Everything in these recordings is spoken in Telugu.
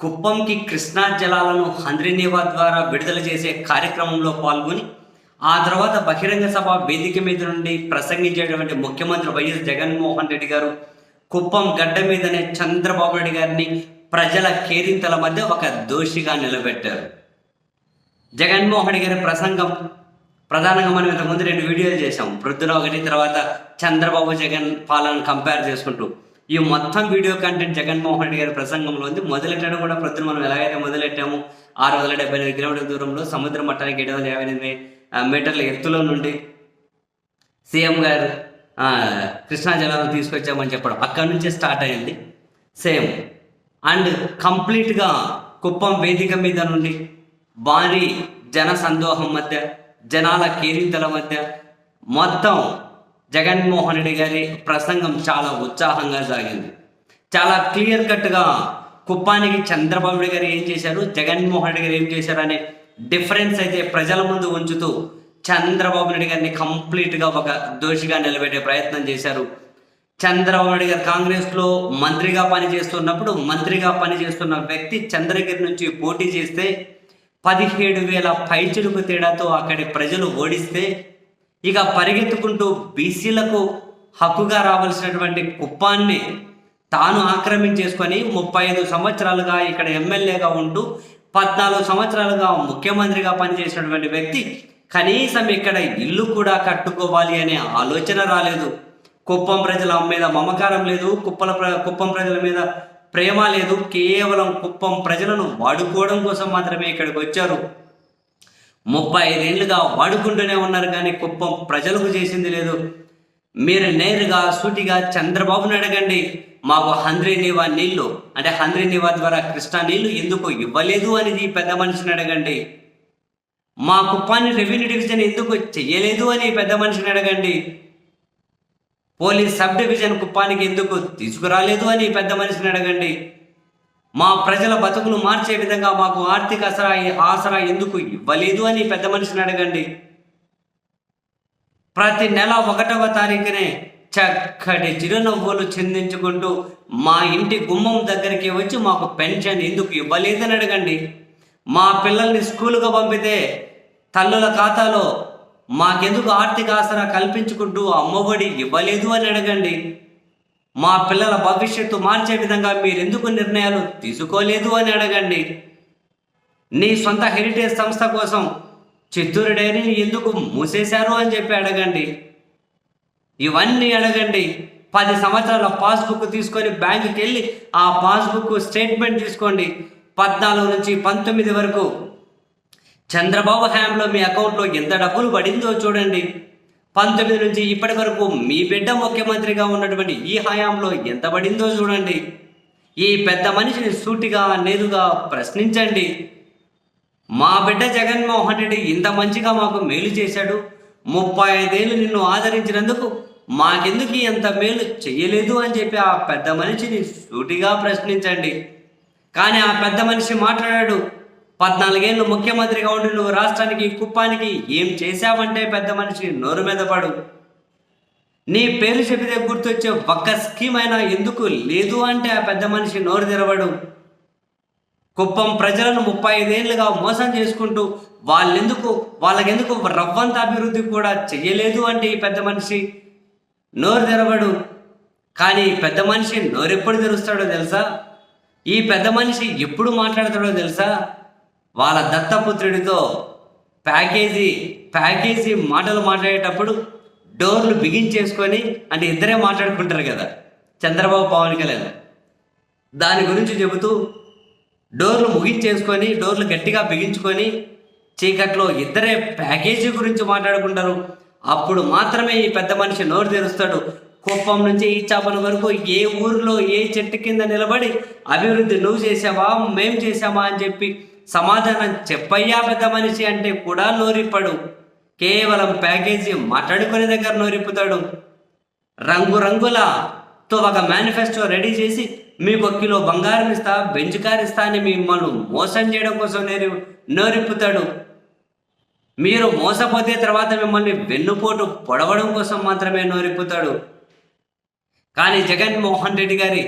కుప్పంకి కృష్ణా జలాలను హంద్రినివా ద్వారా విడుదల చేసే కార్యక్రమంలో పాల్గొని ఆ తర్వాత బహిరంగ సభ వేదిక మీద నుండి ప్రసంగించేటువంటి ముఖ్యమంత్రి వైఎస్ జగన్మోహన్ రెడ్డి గారు కుప్పం గడ్డ మీదనే చంద్రబాబు నాయుడు గారిని ప్రజల కేరింతల మధ్య ఒక దోషిగా నిలబెట్టారు. జగన్మోహన్ గారి ప్రసంగం ప్రధానంగా మనం ఇంతకుముందు రెండు వీడియోలు చేసాం ప్రొద్దున ఒకటి తర్వాత చంద్రబాబు జగన్ పాలన కంపేర్ చేసుకుంటూ. ఈ మొత్తం వీడియో కంటెంట్ జగన్మోహన్ రెడ్డి గారి ప్రసంగంలో ఉంది. మొదలెట్టడం కూడా ప్రొద్దున మనం ఎలాగైతే మొదలెట్టాము ఆరు వందల డెబ్బై ఎనిమిది కిలోమీటర్ల దూరంలో సముద్ర మట్టానికి ఏడు వందల యాభై ఎనిమిది మీటర్ల ఎత్తులో నుండి సీఎం గారు కృష్ణా జలాలను తీసుకొచ్చామని చెప్పడం. అక్కడి నుంచే స్టార్ట్ అయింది సేమ్ అండ్ కంప్లీట్గా కుప్పం వేదిక మీద నుండి భారీ జన సందోహం మధ్య జనాల కేరింతల మధ్య మొత్తం జగన్మోహన్ రెడ్డి గారి ప్రసంగం చాలా ఉత్సాహంగా సాగింది. చాలా క్లియర్ కట్గా కుప్పానికి చంద్రబాబు నాయుడు గారు ఏం చేశారు? జగన్మోహన్ రెడ్డి గారు ఏం చేశారు అనే డిఫరెన్స్ అయితే ప్రజల ముందు ఉంచుతూ చంద్రబాబు నాయుడు గారిని కంప్లీట్గా ఒక దోషిగా నిలబెట్టే ప్రయత్నం చేశారు. చంద్రబాబు నాయుడు గారు కాంగ్రెస్లో మంత్రిగా పనిచేస్తున్నప్పుడు మంత్రిగా పనిచేస్తున్న వ్యక్తి చంద్రగిరి నుంచి పోటీ చేస్తే పదిహేడు వేల పైచులకు తేడాతో అక్కడి ప్రజలు ఓడిస్తే ఇక పరిగెత్తుకుంటూ బీసీలకు హక్కుగా రావాల్సినటువంటి కుప్పాన్ని తాను ఆక్రమించేసుకొని ముప్పై ఐదు సంవత్సరాలుగా ఇక్కడ ఎమ్మెల్యేగా ఉంటూ పద్నాలుగు సంవత్సరాలుగా ముఖ్యమంత్రిగా పనిచేసినటువంటి వ్యక్తి కనీసం ఇక్కడ ఇల్లు కూడా కట్టుకోవాలి అనే ఆలోచన రాలేదు. కుప్పం ప్రజల మీద మమకారం లేదు కుప్పల ప్ర- కుప్పం ప్రజల మీద ప్రేమ లేదు కేవలం కుప్పం ప్రజలను వాడుకోవడం కోసం మాత్రమే ఇక్కడికి వచ్చారు. ముప్పై ఐదేళ్ళుగా వాడుకుంటూనే ఉన్నారు కానీ కుప్పం ప్రజలకు చేసింది లేదు. మీరు నేరుగా సూటిగా చంద్రబాబుని అడగండి. మాకు హంద్రీ నివా నీళ్ళు అంటే హంద్రీ నివా ద్వారా కృష్ణా నీళ్ళు ఎందుకు ఇవ్వలేదు అనేది పెద్ద మనిషిని అడగండి. మా కుప్పాన్ని రెవెన్యూ డివిజన్ ఎందుకు చెయ్యలేదు అని పెద్ద మనిషిని అడగండి. పోలీస్ సబ్ డివిజన్ కుప్పానికి ఎందుకు తీసుకురాలేదు అని పెద్ద మనిషిని అడగండి. మా ప్రజల బతుకులు మార్చే విధంగా మాకు ఆర్థిక ఆసరా ఆసరా ఎందుకు ఇవ్వలేదు అని పెద్ద మనిషిని అడగండి. ప్రతి నెల ఒకటవ తారీఖునే చక్కటి చిరునవ్వులు చిందించుకుంటూ మా ఇంటి గుమ్మం దగ్గరికి వచ్చి మాకు పెన్షన్ ఎందుకు ఇవ్వలేదని అడగండి. మా పిల్లల్ని స్కూలుగా పంపితే తల్లుల ఖాతాలో మాకెందుకు ఆర్థిక ఆసరా కల్పించుకుంటూ అమ్మఒడి ఇవ్వలేదు అని అడగండి. మా పిల్లల భవిష్యత్తు మార్చే విధంగా మీరెందుకు నిర్ణయాలు తీసుకోలేదు అని అడగండి. నీ సొంత హెరిటేజ్ సంస్థ కోసం చిత్తూరు డైరీని ఎందుకు మూసేశారు అని చెప్పి అడగండి. ఇవన్నీ అడగండి. పది సంవత్సరాల పాస్బుక్ తీసుకొని బ్యాంకుకి వెళ్ళి ఆ పాస్బుక్ స్టేట్మెంట్ తీసుకోండి. పద్నాలుగు నుంచి పంతొమ్మిది వరకు చంద్రబాబు హ్యాంలో మీ అకౌంట్లో ఎంత డబ్బులు పడిందో చూడండి. పంతొమ్మిది నుంచి ఇప్పటి వరకు మీ బిడ్డ ముఖ్యమంత్రిగా ఉన్నటువంటి ఈ హయాంలో ఎంత పడిందో చూడండి. ఈ పెద్ద మనిషిని సూటిగా నేరుగా ప్రశ్నించండి. మా బిడ్డ జగన్మోహన్ రెడ్డి ఇంత మంచిగా మాకు మేలు చేశాడు. ముప్పై ఐదేళ్ళు నిన్ను ఆదరించినందుకు మాకెందుకు ఎంత మేలు చేయలేదు అని చెప్పి ఆ పెద్ద మనిషిని సూటిగా ప్రశ్నించండి. కానీ ఆ పెద్ద మనిషి మాట్లాడాడు పద్నాలుగేళ్ళు ముఖ్యమంత్రిగా ఉండి నువ్వు రాష్ట్రానికి కుప్పానికి ఏం చేశావంటే పెద్ద మనిషి నోరు మీద పడు. నీ పేరు చెబితే గుర్తొచ్చే ఒక్క స్కీమ్ అయినా ఎందుకు లేదు అంటే ఆ పెద్ద మనిషి నోరు తెరవడు. కుప్పం ప్రజలను ముప్పై ఐదేళ్ళుగా మోసం చేసుకుంటూ వాళ్ళెందుకు వాళ్ళకెందుకు రవ్వంత అభివృద్ధి కూడా చెయ్యలేదు అంటే ఈ పెద్ద మనిషి నోరు తెరవడు. కానీ పెద్ద మనిషి నోరెప్పుడు తెరుస్తాడో తెలుసా? ఈ పెద్ద మనిషి ఎప్పుడు మాట్లాడతాడో తెలుసా? వాళ్ళ దత్తపుత్రుడితో ప్యాకేజీ ప్యాకేజీ మాటలు మాట్లాడేటప్పుడు డోర్లు బిగించేసుకొని అంటే ఇద్దరే మాట్లాడుకుంటారు కదా చంద్రబాబు పవన్ కళ్యాణ్. దాని గురించి చెబుతూ డోర్లు ముగించేసుకొని డోర్లు గట్టిగా బిగించుకొని చీకట్లో ఇద్దరే ప్యాకేజీ గురించి మాట్లాడుకుంటారు. అప్పుడు మాత్రమే ఈ పెద్ద మనిషి నోరు తెరుస్తాడు. కుప్పం నుంచి ఈ చాపల వరకు ఏ ఊరిలో ఏ చెట్టు కింద నిలబడి అభివృద్ధి నువ్వు చేసావా మేం చేసామా అని చెప్పి సమాధానం చెప్పయ్యా పెద్ద మనిషి అంటే కూడా నోరిప్పడు కేవలం ప్యాకేజీ మాట్లాడుకునే దగ్గర నోరిప్పుతాడు రంగురంగులతో ఒక మేనిఫెస్టో రెడీ చేసి మీకు ఒక కిలో బంగారం ఇస్తా బెంచ్ కార్ ఇస్తా అని మిమ్మల్ని మోసం చేయడం కోసం నేరు నోరిప్పుతాడు మీరు మోసపోతే తర్వాత మిమ్మల్ని వెన్నుపోటు పొడవడం కోసం మాత్రమే నోరిప్పుతాడు కానీ జగన్మోహన్ రెడ్డి గారి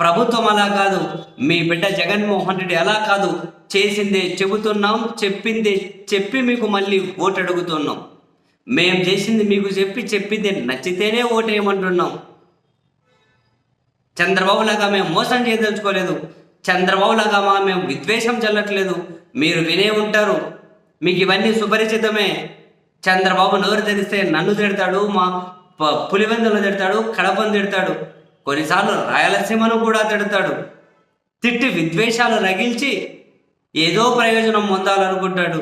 ప్రభుత్వం అలా కాదు. మీ బిడ్డ జగన్మోహన్ రెడ్డి అలా కాదు. చేసిందే చెబుతున్నాం చెప్పిందే చెప్పి మీకు మళ్ళీ ఓటు అడుగుతున్నాం మేం చేసింది మీకు చెప్పి చెప్పింది నచ్చితేనే ఓటేయమంటున్నాం. చంద్రబాబు లాగా మేము మోసం చేయదలుచుకోలేదు. చంద్రబాబు లాగా మా మేము విద్వేషం చల్లట్లేదు. మీరు వినే ఉంటారు. మీకు ఇవన్నీ సుపరిచితమే. చంద్రబాబు నోరు తెరిస్తే నన్ను తిడతాడు మా ప- పులివెందులు తిడతాడు కడపను తిడతాడు. కొన్నిసార్లు రాయలసీమను కూడా తిడతాడు. తిట్టి విద్వేషాలు రగిల్చి ఏదో ప్రయోజనం పొందాలనుకుంటాడు.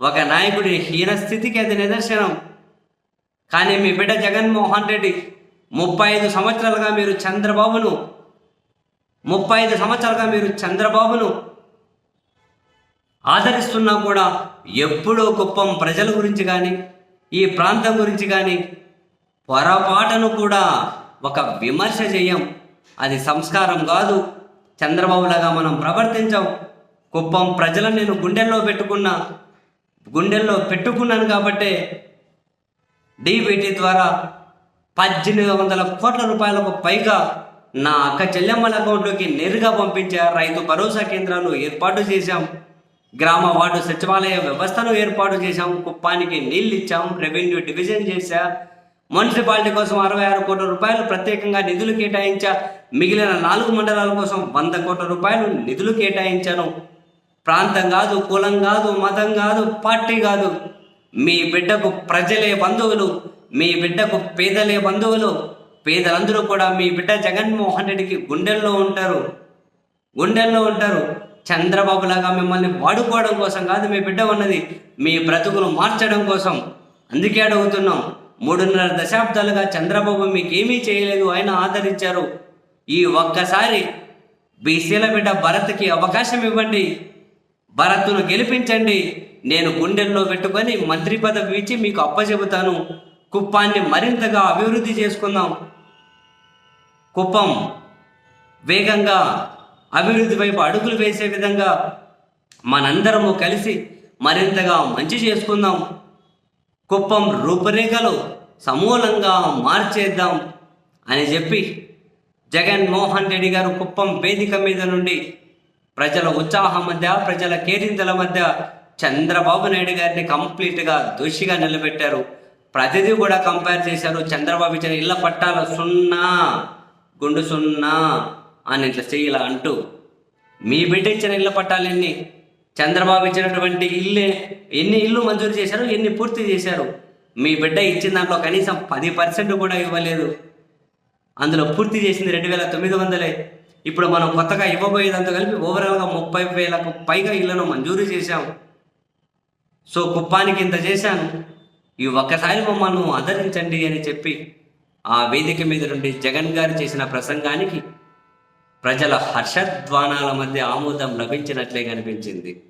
ఒక నాయకుడి హీన స్థితికి అది నిదర్శనం. కానీ మీ బిడ్డ జగన్మోహన్ రెడ్డి ముప్పై ఐదు సంవత్సరాలుగా మీరు చంద్రబాబును ముప్పై ఐదు సంవత్సరాలుగా మీరు చంద్రబాబును ఆదరిస్తున్నా కూడా ఎప్పుడూ కుప్పం ప్రజల గురించి కానీ ఈ ప్రాంతం గురించి కానీ పొరపాటును కూడా ఒక విమర్శ చేయం. అది సంస్కారం కాదు. చంద్రబాబులాగా మనం ప్రవర్తించాం. కుప్పం ప్రజలను నేను గుండెల్లో పెట్టుకున్నా గుండెల్లో పెట్టుకున్నాను కాబట్టే డీబీటీ ద్వారా పద్దెనిమిది వందల కోట్ల రూపాయలకు పైగా నా అక్క చెల్లెమ్మల అకౌంట్లోకి నేరుగా పంపించా రైతు భరోసా కేంద్రాలు ఏర్పాటు చేశాం. గ్రామ వార్డు సచివాలయ వ్యవస్థను ఏర్పాటు చేశాం. కుప్పానికి నీళ్ళు ఇచ్చాం. రెవెన్యూ డివిజన్ చేశా. మున్సిపాలిటీ కోసం అరవై ఆరు కోట్ల రూపాయలు ప్రత్యేకంగా నిధులు కేటాయించా మిగిలిన నాలుగు మండలాల కోసం వంద కోట్ల రూపాయలు నిధులు కేటాయించాను. ప్రాంతం కాదు కులం కాదు మతం కాదు పార్టీ కాదు. మీ బిడ్డకు ప్రజలే బంధువులు మీ బిడ్డకు పేదలే బంధువులు. పేదలందరూ కూడా మీ బిడ్డ జగన్మోహన్ రెడ్డికి గుండెల్లో ఉంటారు. గుండెల్లో ఉంటారు. చంద్రబాబు లాగా మిమ్మల్ని వాడుకోవడం కోసం కాదు మీ బిడ్డ ఉన్నది. మీ బ్రతుకులు మార్చడం కోసం. అందుకే అడుగుతున్నాం. మూడున్నర దశాబ్దాలుగా చంద్రబాబు మీకేమీ చేయలేదు ఆయన ఆదరించారు. ఈ ఒక్కసారి బీసీల బిడ్డ భరత్కి అవకాశం ఇవ్వండి. భరత్ను గెలిపించండి. నేను గుండెల్లో పెట్టుకొని మంత్రి పదవి ఇచ్చి మీకు అప్పచెబుతాను కుప్పాన్ని మరింతగా అభివృద్ధి చేసుకుందాం. కుప్పం వేగంగా అభివృద్ధి వైపు అడుగులు వేసే విధంగా మనందరము కలిసి మరింతగా మంచి చేసుకుందాం. కుప్పం రూపురేఖలు సమూలంగా మార్చేద్దాం అని చెప్పి జగన్మోహన్ రెడ్డి గారు కుప్పం వేదిక మీద నుండి ప్రజల ఉత్సాహం మధ్య ప్రజల కేరింతల మధ్య చంద్రబాబు నాయుడు గారిని కంప్లీట్గా దోషిగా నిలబెట్టారు. ప్రతిదీ కూడా కంపేర్ చేశారు. చంద్రబాబు ఇచ్చిన ఇళ్ళ పట్టాల సున్నా గుండు సున్నా అని ఇట్లా చేయాల అంటూ మీ బిడ్డ ఇచ్చిన ఇళ్ళ పట్టాలన్నీ చంద్రబాబు ఇచ్చినటువంటి ఇల్లు ఎన్ని ఇల్లు మంజూరు చేశారు ఎన్ని పూర్తి చేశారు మీ బిడ్డ ఇచ్చిన దాంట్లో కనీసం పది పర్సెంట్ కూడా ఇవ్వలేదు. అందులో పూర్తి చేసింది రెండు వేల తొమ్మిది వందలే. ఇప్పుడు మనం కొత్తగా ఇవ్వబోయేదంతా కలిపి ఓవరాల్గా ముప్పై వేలకు పైగా ఇళ్ళను మంజూరు చేశాం సో కుప్పానికి ఇంత చేశాను. ఈ ఒక్కసారి మమ్మల్ని ఆదరించండి అని చెప్పి ఆ వేదిక మీద నుండి జగన్ గారు చేసిన ప్రసంగానికి ప్రజల హర్షధ్వానాల మధ్య ఆమోదం లభించినట్లే కనిపించింది.